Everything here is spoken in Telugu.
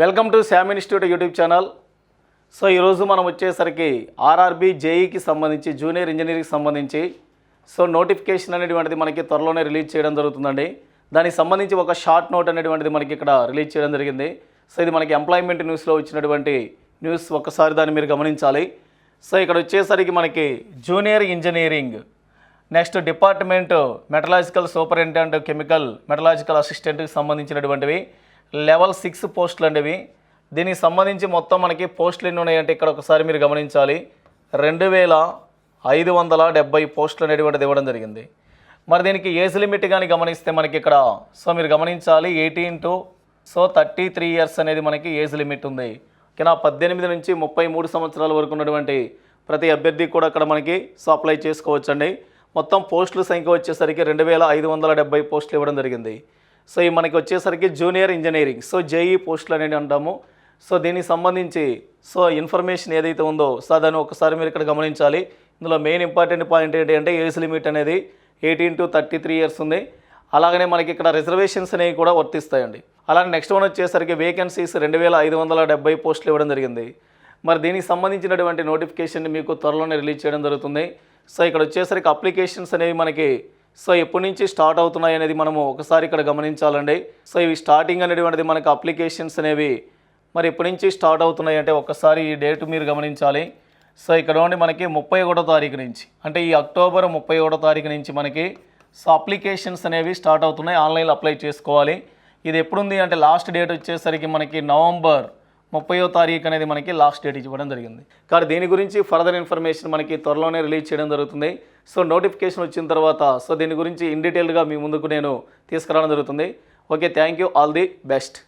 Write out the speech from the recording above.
Welcome to Sam institute YouTube channel. So ఈరోజు మనం వచ్చేసరికి ఆర్ఆర్బి జేఈకి సంబంధించి జూనియర్ ఇంజనీరింగ్కి సంబంధించి సో నోటిఫికేషన్ అనేటువంటిది మనకి త్వరలోనే రిలీజ్ చేయడం జరుగుతుందండి. దానికి సంబంధించి ఒక షార్ట్ నోట్ అనేటువంటిది మనకి ఇక్కడ రిలీజ్ చేయడం జరిగింది. సో ఇది మనకి ఎంప్లాయ్మెంట్ న్యూస్లో వచ్చినటువంటి న్యూస్ ఒక్కసారి దాన్ని మీరు గమనించాలి. సో ఇక్కడ వచ్చేసరికి మనకి junior engineering next department metallurgical superintendent chemical metallurgical అసిస్టెంట్కి సంబంధించినటువంటివి. లెవెల్ సిక్స్ పోస్టులు అండివి దీనికి సంబంధించి మొత్తం మనకి పోస్టులు ఎన్ని ఉన్నాయంటే ఇక్కడ ఒకసారి మీరు గమనించాలి. రెండు వేల ఐదు వందల డెబ్బై పోస్టులు అనేటువంటిది ఇవ్వడం జరిగింది. మరి దీనికి ఏజ్ లిమిట్ కానీ గమనిస్తే మనకి ఇక్కడ సో మీరు గమనించాలి eighteen to so thirty three years అనేది మనకి ఏజ్ లిమిట్ ఉంది. ఓకేనా? పద్దెనిమిది నుంచి ముప్పై మూడు సంవత్సరాల వరకు ఉన్నటువంటి ప్రతి అభ్యర్థి కూడా అక్కడ మనకి సో అప్లై చేసుకోవచ్చండి. మొత్తం పోస్టుల సంఖ్య వచ్చేసరికి రెండు వేల ఐదు వందల డెబ్బై పోస్టులు ఇవ్వడం జరిగింది. సో ఈ మనకి వచ్చేసరికి జూనియర్ ఇంజనీరింగ్. సో జేఈ పోస్టులు అనేది అంటాము. సో దీనికి సంబంధించి సో ఇన్ఫర్మేషన్ ఏదైతే ఉందో సో దాన్ని ఒకసారి మీరు ఇక్కడ గమనించాలి. ఇందులో మెయిన్ ఇంపార్టెంట్ పాయింట్ ఏంటంటే అంటే ఏజ్ లిమిట్ అనేది eighteen to thirty three years ఉంది. అలాగనే మనకి ఇక్కడ రిజర్వేషన్స్ అనేవి కూడా వర్తిస్తాయండి. అలానే నెక్స్ట్ వన్ వచ్చేసరికి వేకెన్సీస్ రెండు వేల ఐదు వందల డెబ్బై పోస్టులు ఇవ్వడం జరిగింది. మరి దీనికి సంబంధించినటువంటి నోటిఫికేషన్ మీకు త్వరలోనే రిలీజ్ చేయడం జరుగుతుంది. సో ఇక్కడ వచ్చేసరికి అప్లికేషన్స్ అనేవి మనకి సో ఎప్పటి నుంచి స్టార్ట్ అవుతున్నాయి అనేది మనము ఒకసారి ఇక్కడ గమనించాలండి. సో ఇవి స్టార్టింగ్ అనేటువంటిది మనకు అప్లికేషన్స్ అనేవి మరి ఎప్పటి నుంచి స్టార్ట్ అవుతున్నాయి అంటే ఒకసారి ఈ డేట్ మీరు గమనించాలి. సో ఇక్కడ ఉండి మనకి ముప్పై ఒకటో తారీఖు నుంచి అంటే ఈ అక్టోబర్ ముప్పై ఒకటో తారీఖు నుంచి మనకి సో అప్లికేషన్స్ అనేవి స్టార్ట్ అవుతున్నాయి. ఆన్లైన్లో అప్లై చేసుకోవాలి. ఇది ఎప్పుడుంది అంటే లాస్ట్ డేట్ వచ్చేసరికి మనకి నవంబర్ ముప్పయో తారీఖు అనేది మనకి లాస్ట్ డేట్ ఇవ్వడం జరిగింది. కానీ దీని గురించి ఫర్దర్ ఇన్ఫర్మేషన్ మనకి త్వరలోనే రిలీజ్ చేయడం జరుగుతుంది. సో నోటిఫికేషన్ వచ్చిన తర్వాత సో దీని గురించి ఇన్ డీటెయిల్గా మీ ముందుకు నేను తీసుకురావడం జరుగుతుంది. Okay thank you. All the best.